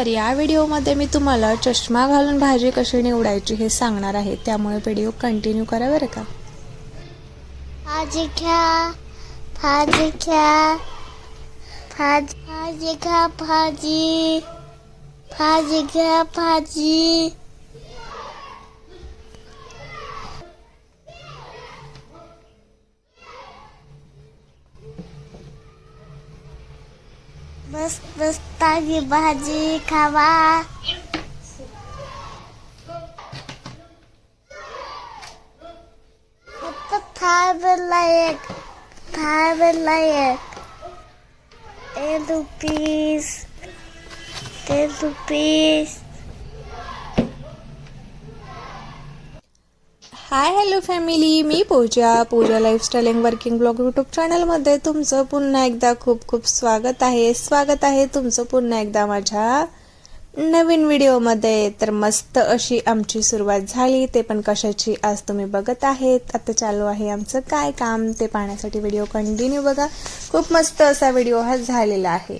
तर या व्हिडिओमध्ये मी तुम्हाला चष्मा घालून भाजी कशी निवडायची हे सांगणार आहे. त्यामुळे व्हिडिओ कंटिन्यू करा बरं का? भाजी घ्या भाजी घ्या भाजी भाजी घ्या भाजी भाजी घ्या भाजी. मस्त मस्त ताजी भाजी खावा। फक्त थांबला एक थांबला एक. Ten rupees hi hello family me Pooja Pooja lifestyle and working blog YouTube चॅनलमध्ये तुमचं पुन्हा एकदा खूप खूप स्वागत आहे. स्वागत आहे तुमचं पुन्हा एकदा माझ्या नवीन व्हिडिओमध्ये तर मस्त अशी आमची सुरुवात झाली. ते पण कशाची आज तुम्ही बघत आहेत. आता चालू आहे आमचं काय काम ते पाहण्यासाठी व्हिडिओ कंटिन्यू बघा. खूप मस्त असा व्हिडिओ हा झालेला आहे.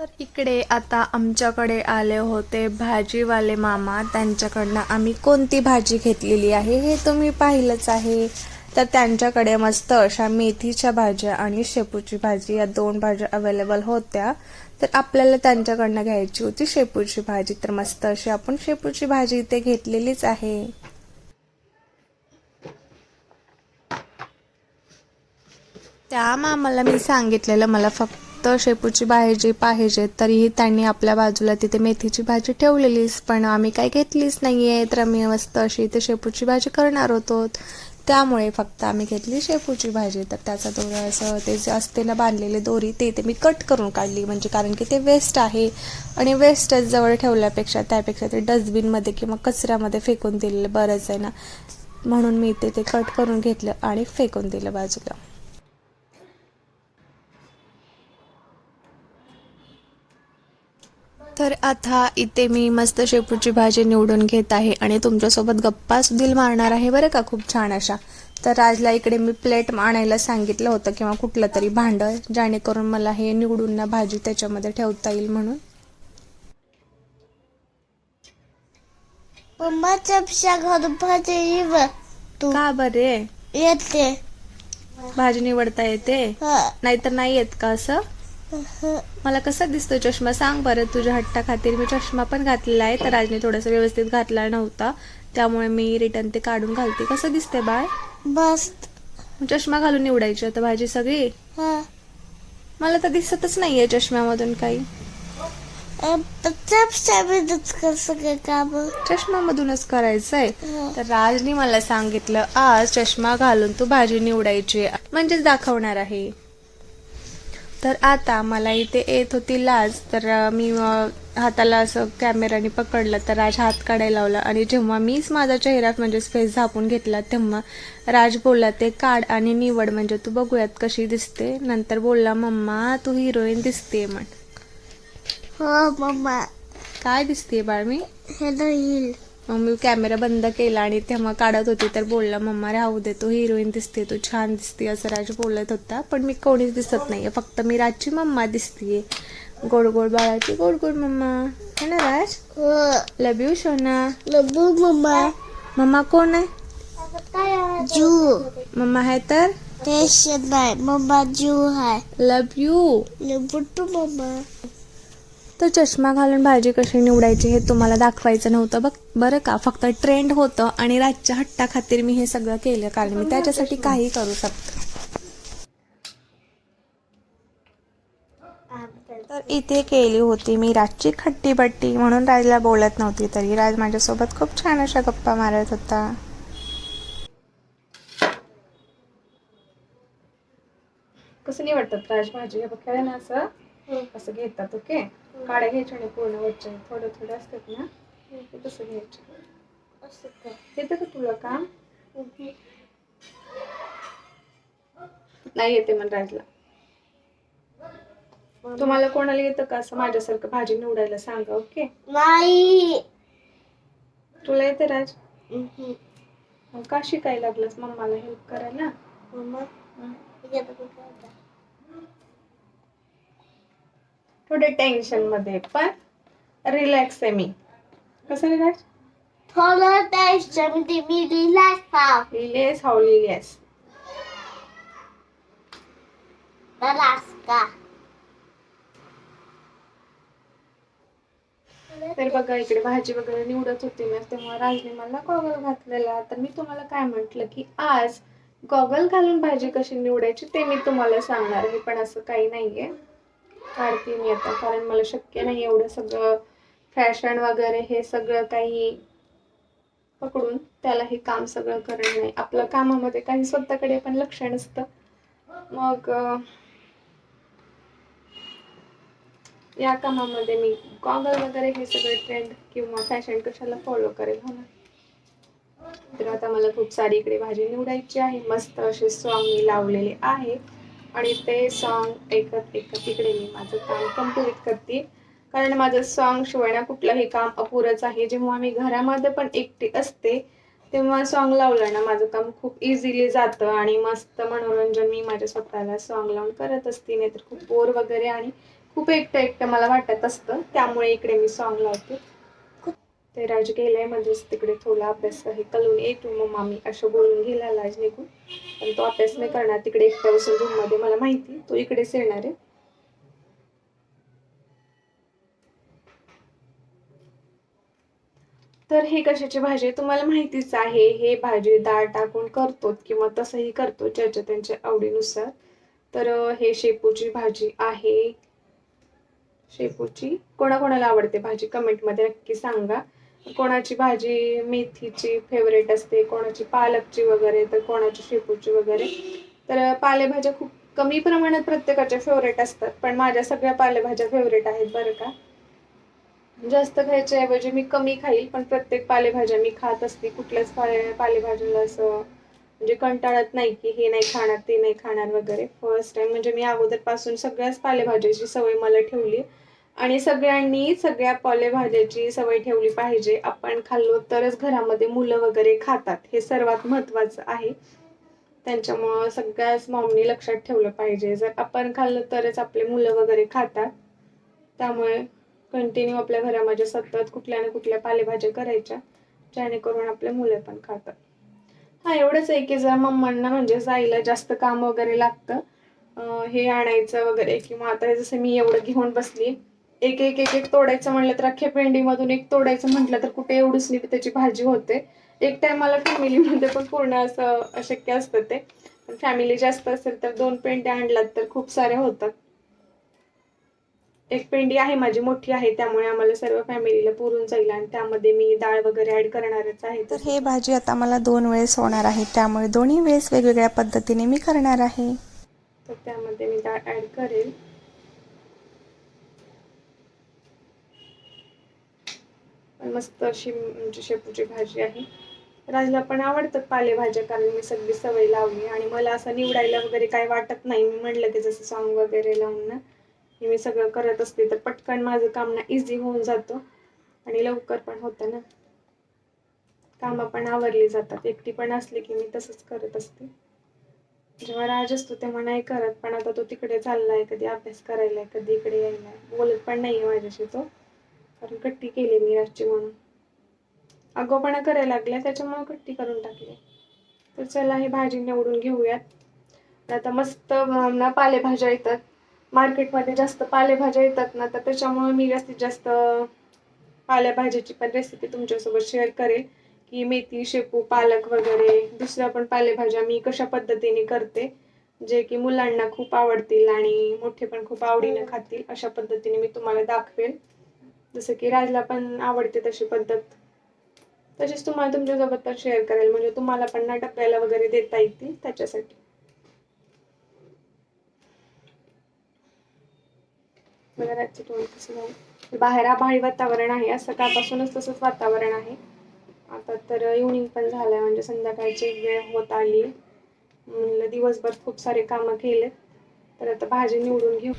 तर इकडे आता आमच्याकडे आले होते भाजीवाले मामा. त्यांच्याकडनं आम्ही कोणती भाजी घेतलेली आहे हे तुम्ही पाहिलंच आहे. तर त्यांच्याकडे मस्त अशा मेथीच्या भाज्या आणि शेपूची भाजी या दोन भाज्या अवेलेबल होत्या. तर आपल्याला त्यांच्याकडनं घ्यायची होती शेपूची भाजी. तर मस्त अशी आपण शेपूची भाजी इथे घेतलेलीच आहे. त्या मामाला मी सांगितलेलं मला फक्त शेपूची भाजी पाहिजे तरीही त्यांनी आपल्या बाजूला तिथे मेथीची भाजी ठेवलेलीच पण आम्ही काही घेतलीच नाही तर आम्ही मस्त अशी इथे शेपूची भाजी करणार होतो. त्यामुळे फक्त आम्ही घेतली शेपूची भाजी. तर त्याचा दोरा असं ते जे असते ना बांधलेले दोरी ते ते मी कट करून काढली. म्हणजे कारण की ते वेस्ट आहे. आणि वेस्टच जवळ ठेवल्यापेक्षा त्यापेक्षा ते डस्टबिनमध्ये किंवा कचऱ्यामध्ये फेकून दिलेलं बरंच आहे ना. म्हणून मी ते ते कट करून घेतलं आणि फेकून दिलं बाजूला. तर आता इथे मी मस्त शेपूची भाजी निवडून घेत आहे आणि तुमच्यासोबत गप्पा सुद्धा मारणार आहे बरं का खूप छान अशा. तर राजला इकडे मी प्लेट आणायला सांगितलं होतं किंवा कुठलं तरी भांडं जेणेकरून मला हे निवडून ना भाजी त्याच्यामध्ये ठेवता येईल म्हणून. का बरे? येते. भाजी निवडता येते? नाहीतर नाही येत का असं. मला कसा दिसतो चष्मा? सांग बरं तुझ्या हट्टा खातीर मी चष्मा पण घातलेला आहे तर राजने थोडासा व्यवस्थित घातला नव्हता. त्यामुळे मी रिटर्न ते काढून घालते. कसं दिसते बाळ? मस्त. मग चष्मा घालून निवडायची आता भाजी सगळी? हं. मला तर दिसतच नाहीये चष्म्यामधून काही. चष्म्यामधूनच करायचंय. तर राजनी मला सांगितलं आज चष्मा घालून तू भाजी निवडायची म्हणजेच दाखवणार आहे. तर आता मला इथे येत होती लाज तर मी हाताला असं कॅमेराने पकडलं तर राज हात काढायला लावला आणि जेव्हा मीच माझा चेहरा म्हणजे स्पेस झापून घेतला तेव्हा राज बोलला ते काढ आणि निवड म्हणजे तू बघूयात कशी दिसते. नंतर बोलला मम्मा तू हिरोईन दिसते म्हण. हो मम्मा. काय दिसते बाळ मी हे येईल मग मी कॅमेरा बंद केला आणि तेव्हा काढत होती तर बोलला मम्मा राहू दे तू हिरोईन दिसते तू छान दिसते असं राज बोलत होता. पण मी कोणीच दिसत नाहीये फक्त मी राजची मम्मा दिसतीये. गोड गोड बाळाची गोड गोड मम्मा. है ना राज? हो. लव यू सोना लबू मम्मा. मम्मा कोण आहे? जू. मम्मा आहे तर? नाही मम्मा जू आहे. लव यू लबू टू मम्मा. तर चष्मा घालून भाजी कशी निवडायची हे तुम्हाला दाखवायचं नव्हतं. बघ बरं का? फक्त ट्रेंड होतं आणि रातच्या हट्टा खातीर मी हे सगळं केलं. कारण मी त्याच्यासाठी काही करू शकतो तर इथे केली होती मी राजची खट्टी बट्टी म्हणून राजला बोलत नव्हती तरी. राज माझ्यासोबत खूप छान अशा गप्पा मारत होता. कसं निवडतात राजभाजी हे ना असं? असं घेतात ओके? काड्या घ्यायच्या आणि पूर्ण वरच्या थोडं थोडं असतात ना? ते तसं घ्यायचं. असं येतं का तुला काम? नाही येते मन राजला तुम्हाला कोणाला येतं का असं माझ्यासारखं भाजी निवडायला सांगा ओके? नाही. तुला येते राज. मग का शिकायला लागलास? मम्माला हेल्प करायला? मम्मा हं. इकडे बघ आता. थोडे टेन्शनमध्ये पण रिलॅक्स आहे मी. कसं रिलॅक्स थोडं त्याच्यामध्ये मी रिलॅक्स हा रिलॅक्स का? तर बघा इकडे भाजी वगैरे निवडत होती ना तेव्हा राजने मला गॉगल घातलेला. तर मी तुम्हाला काय म्हंटल की आज गॉगल घालून भाजी कशी निवडायची ते मी तुम्हाला सांगणार आहे पण असं काही नाहीये. काढते मी आता कारण मला शक्य नाही एवढं सगळं फॅशन वगैरे हे सगळं काही पकडून त्याला हे काम सगळं करणं नाही. आपलं कामामध्ये काही स्वतःकडे पण लक्ष नसतं. मग या कामामध्ये मी गॉगल वगैरे हे सगळे ट्रेंड किंवा फॅशन कशाला फॉलो करेल हो ना? तर आता मला खूप सारी इकडे भाजी निवडायची आहे. मस्त असे सॉन्ग मी लावलेले आहे. आणि ते सॉन्ग ऐकत ऐकत इकडे मी माझं काम कंप्लीट करते. कारण माझं सॉन्ग शिवाय ना कुठलंही काम अपुरंच आहे. जेव्हा मी घरामध्ये पण एकटी असते तेव्हा सॉन्ग लावलं ना माझं काम खूप इझिली जातं आणि मस्त मनोरंजन मी माझ्या स्वतःला सॉन्ग लावून करत असते. नाहीतर खूप बोर वगैरे आणि खूप एकटं एकटं मला वाटत असतं. त्यामुळे इकडे मी सॉन्ग लावते. ते राज गेलाय म्हणजेच तिकडे थोडा अभ्यास आहे कलून येतो मग मामी असं बोलून गेला लाज निघून. पण तो अभ्यास नाही करणार तिकडे एकट्या बसून रूममध्ये मला माहिती तो इकडेच येणार आहे. तर हे कशाची भाजी आहे तुम्हाला माहितीच आहे हे भाजी डाळ टाकून करतो किंवा तसंही करतो ज्याच्या त्यांच्या आवडीनुसार. तर हे शेपूची भाजी आहे. शेपूची कोणाकोणाला आवडते भाजी? कमेंटमध्ये नक्की सांगा. कोणाची भाजी मेथीची फेवरेट असते कोणाची पालकची वगैरे तर कोणाची शेपूची वगैरे. तर पालेभाज्या खूप कमी प्रमाणात प्रत्येकाच्या फेवरेट असतात पण माझ्या सगळ्या पालेभाज्या फेवरेट आहेत बरं का. जास्त खायच्या ऐवजी मी कमी खाईल पण प्रत्येक पालेभाज्या मी खात असते. कुठल्याच पाले पालेभाज्याला असं म्हणजे कंटाळत नाही की हे नाही खाणार ते नाही खाणार वगैरे. फर्स्ट टाइम म्हणजे मी अगोदरपासून सगळ्याच पालेभाज्याची सवय मला ठेवली. आणि सगळ्यांनी सगळ्या पालेभाज्याची सवय ठेवली पाहिजे. आपण खाल्लो तरच घरामध्ये मुलं वगैरे खातात. हे सर्वात महत्वाचं आहे. त्यांच्यामुळं सगळ्याच मॉमनी लक्षात ठेवलं पाहिजे. जर आपण खाल्लं तरच आपले मुलं वगैरे खातात. त्यामुळे कंटिन्यू आपल्या घरामध्ये सतत कुठल्या ना कुठल्या पालेभाज्या करायच्या जेणेकरून आपले मुलं पण खातात. हा एवढंच आहे की जर मम्मांना म्हणजे जायला जास्त काम वगैरे लागतं हे आणायचं वगैरे किंवा आता हे जसं मी एवढं घेऊन बसली एक एक एक एक तोडायचं म्हणलं तर अख्ख्या पेंडीमधून एक तोडायचं म्हटलं तर कुठे एवढीच नाही त्याची भाजी होते. एक टायमाला फॅमिलीमध्ये पण पूर्ण असं अशक्य असतं ते. फॅमिली जास्त असेल तर दोन पेंड्या आणलात तर खूप साऱ्या होतात. एक पेंडी आहे माझी मोठी आहे त्यामुळे आम्हाला सर्व फॅमिलीला पुरून जाईल आणि त्यामध्ये मी डाळ वगैरे ऍड करणारच आहे. तर हे भाजी आता मला दोन वेळेस होणार आहे. त्यामुळे दोन्ही वेळेस वेगवेगळ्या पद्धतीने मी करणार आहे. तर त्यामध्ये मी डाळ ऍड करेल. मस्त अशी म्हणजे शेपूची भाजी आहे. राजला पण आवडतात पालेभाज्या कारण मी सगळी सवय लावली आणि मला असं निवडायला वगैरे काही वाटत नाही. मी म्हटलं की जसं सॉंग वगैरे लावून ना हे मी सगळं करत असते तर पटकन माझं काम ना इझी होऊन जातो आणि लवकर पण होतं ना. कामं पण आवरली जातात. एकटी पण असली की मी तसंच करत असते. जेव्हा राज असतो तेव्हा नाही करत पण आता तो तिकडे चाललाय कधी अभ्यास करायलाय कधी इकडे यायलाय. बोलत पण नाही माझ्याशी तो. कारण कट्टी केली मी राजची म्हणून. आगोपणा करायला लागल्या त्याच्यामुळे कट्टी करून टाकली. तर चला ही भाजी निवडून घेऊयात. आता मस्त ना पालेभाज्या येतात. मार्केटमध्ये जास्त पालेभाज्या येतात ना तर त्याच्यामुळे मी जास्तीत जास्त पालेभाज्याची पण रेसिपी तुमच्यासोबत शेअर करेल की मेथी शेपू पालक वगैरे दुसऱ्या पण पालेभाज्या मी कशा पद्धतीने करते. जे की मुलांना खूप आवडतील आणि मोठे पण खूप आवडीने खातील अशा पद्धतीने मी तुम्हाला दाखवेल जसं की राजला पण आवडते तशी पद्धत. तशीच तुम्हाला तुमच्यासोबत पण शेअर करेल. म्हणजे तुम्हाला पण ना टप्प्याला वगैरे देता येतील त्याच्यासाठी. बघा रातचं तोंड कसं बाहेर आभाळी वातावरण आहे. आज सकाळपासूनच तसंच वातावरण आहे. आता तर इव्हनिंग पण झालंय. म्हणजे संध्याकाळची वेळ होत आली. म्हणलं दिवसभर खूप सारे कामं केले तर आता भाजी निवडून घेऊ.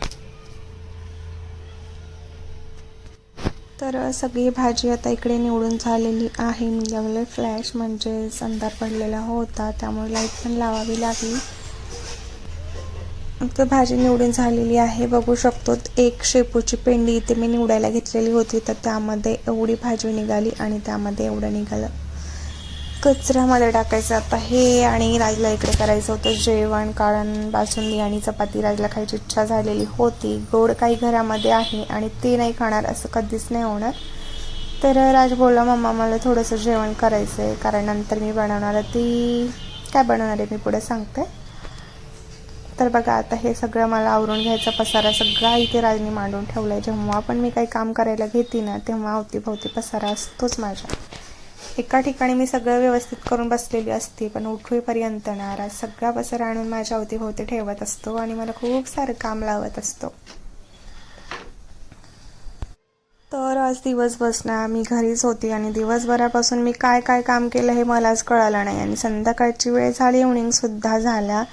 तर सगळी भाजी आता इकडे निवडून झालेली आहे. मी लावले फ्लॅश म्हणजे अंधार पडलेला होता त्यामुळे लाइट पण लावावी लागली. तर भाजी निवडून झालेली आहे. बघू शकतो एक शेपूची पेंडी इथे मी निवडायला घेतलेली होती तर त्यामध्ये एवढी भाजी निघाली आणि त्यामध्ये एवढं निघालं. कचऱ्यामध्ये टाकायचं. आता हे आणि राजला इकडे करायचं होतं जेवण कारण बासुंदी आणि चपाती राजला खायची इच्छा झालेली होती. गोड काही घरामध्ये आहे आणि ते नाही खाणार असं कधीच नाही होणार. तर राज बोलला मम्मा मला थोडंसं जेवण करायचं आहे कारण नंतर मी बनवणार आहे. ती काय बनवणार आहे? मी पुढे सांगते. तर बघा आता हे सगळं मला आवरून घ्यायचा पसारा सगळा इथे राजनी मांडून ठेवला आहे जेव्हा पण मी काही काम करायला घेते ना तेव्हा अवतीभोवती पसारा असतोच माझ्या. एका ठिकाणी मी सगळं व्यवस्थित करून बसलेली असते पण उठवेपर्यंत नारा सगळा पसर आणून माझ्या अवतीभोवती ठेवत असतो आणि मला खूप सारं काम लावत असतो. तर आज दिवसभर ना मी घरीच होती आणि दिवसभरापासून मी काय काय काम केलं हे मलाच कळालं नाही आणि संध्याकाळची वेळ झाली इव्हनिंगसुद्धा झाला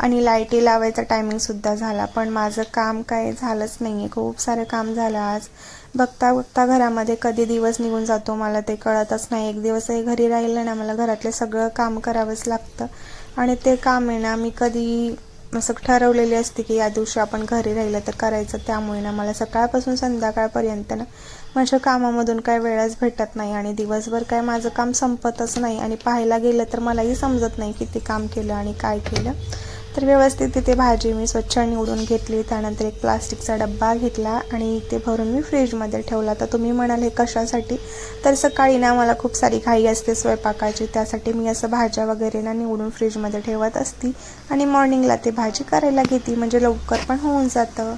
आणि लाईटी लावायचा टायमिंगसुद्धा झाला. पण माझं काम काय झालंच नाही आहे खूप सारं काम झालं आज. बघता बघता घरामध्ये कधी दिवस निघून जातो मला ते कळतच नाही. एक दिवसही घरी राहिलं ना मला घरातलं सगळं काम करावंच लागतं. आणि ते काम आहे ना मी कधी असं ठरवलेली असते की या दिवशी आपण घरी राहिलं तर करायचं. त्यामुळे ना मला सकाळपासून संध्याकाळपर्यंत ना माझ्या कामामधून काय वेळच भेटत नाही. आणि दिवसभर काय माझं काम संपतच नाही. आणि पाहायला गेलं तर मलाही समजत नाही किती काम केलं आणि काय केलं. तर व्यवस्थित तिथे भाजी मी स्वच्छ निवडून घेतली. त्यानंतर एक प्लास्टिकचा डब्बा घेतला आणि ते भरून मी फ्रीजमध्ये ठेवला. तर तुम्ही म्हणाल हे कशासाठी? तर सकाळी ना मला खूप सारी घाई असते स्वयंपाकाची. त्यासाठी मी असं भाज्या वगैरे ना निवडून फ्रीजमध्ये ठेवत असती आणि मॉर्निंगला ते भाजी करायला घेते. म्हणजे लवकर पण होऊन जातं.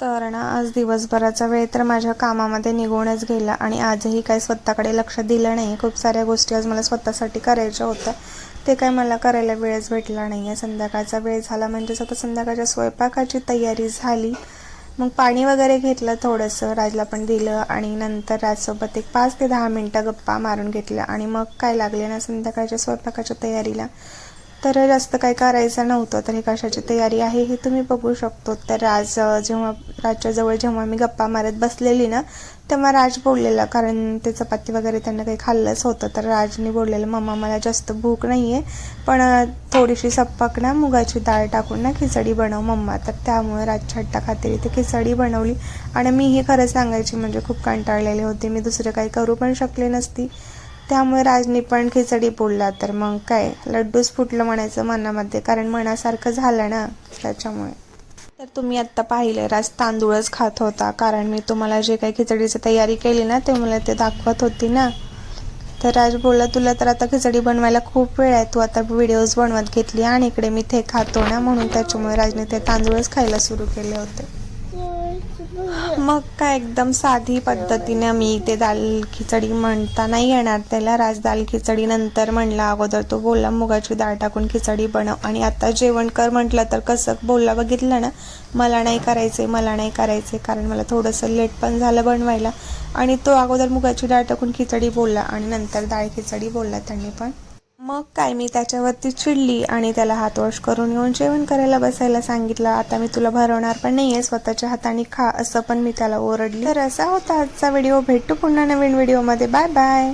तर ना आज दिवसभराचा वेळ तर माझ्या कामामध्ये निघूनच गेला आणि आजही काही स्वतःकडे लक्ष दिलं नाही. खूप साऱ्या गोष्टी आज मला स्वतःसाठी करायच्या होत्या. ते काय मला करायला वेळच भेटला नाही आहे संध्याकाळचा वेळ झाला म्हणजेच आता संध्याकाळच्या स्वयंपाकाची तयारी झाली. मग पाणी वगैरे घेतलं थोडंसं राजला पण दिलं आणि नंतर राजसोबत एक पाच ते दहा मिनटं गप्पा मारून घेतल्या. आणि मग काय लागले ना संध्याकाळच्या स्वयंपाकाच्या तयारीला? तर जास्त काही करायचं नव्हतं तर हे कशाची तयारी आहे हे तुम्ही बघू शकतो. तर राज जेव्हा राजच्या जवळ जेव्हा मी गप्पा मारत बसलेली ना तेव्हा राज बोललेला कारण ते चपाती वगैरे त्यांना काही खाल्लंच होतं. तर राजने बोललेलं मम्मा मला जास्त भूक नाही आहे पण थोडीशी सप्पक ना मुगाची डाळ टाकून ना खिचडी बनव मम्मा. तर त्यामुळे राजच्या हट्टा खात्री ती खिचडी बनवली. आणि मीही खरं सांगायची म्हणजे खूप कंटाळलेले होते. मी दुसरं काही करू पण शकले नसती. त्यामुळे राजनी पण खिचडी बोलला तर मग काय लड्डूच फुटलं म्हणायचं मनामध्ये कारण मनासारखं झालं ना त्याच्यामुळे. तर तुम्ही आत्ता पाहिलं राज तांदूळच खात होता. कारण मी तुम्हाला जे काही खिचडीची तयारी केली ना ते मला ते दाखवत होती ना. तर राज बोलला तुला तर आता खिचडी बनवायला खूप वेळ आहे. तू आता व्हिडिओज बनवत घेतली आणि इकडे मी ते खातो ना. म्हणून त्याच्यामुळे राजने ते तांदूळच खायला सुरू केले होते. मग काय एकदम साधी पद्धतीने मी ते दाल खिचडी म्हणता नाही येणार. त्याला राज दाल खिचडी नंतर म्हणला अगोदर. तो बोलला मुगाची डाळ टाकून खिचडी बनव. आणि आता जेवण कर म्हटलं तर कसं? बोलला बघितलं ना मला नाही करायचे मला नाही करायचे कारण मला थोडंसं लेट पण झालं बनवायला. आणि तो अगोदर मुगाची डाळ टाकून खिचडी बोलला आणि नंतर डाळ खिचडी बोलला त्यांनी पण मग काय मी त्याच्यावरती चिडली आणि त्याला हात वॉश करून येऊन जेवण करायला बसायला सांगितलं आता मी तुला भरवणार पण नाहीये स्वतःच्या हाताने खा असं पण मी त्याला ओरडली. तर असा होता आजचा व्हिडिओ. भेटू पुन्हा नवीन व्हिडिओमध्ये. Bye bye.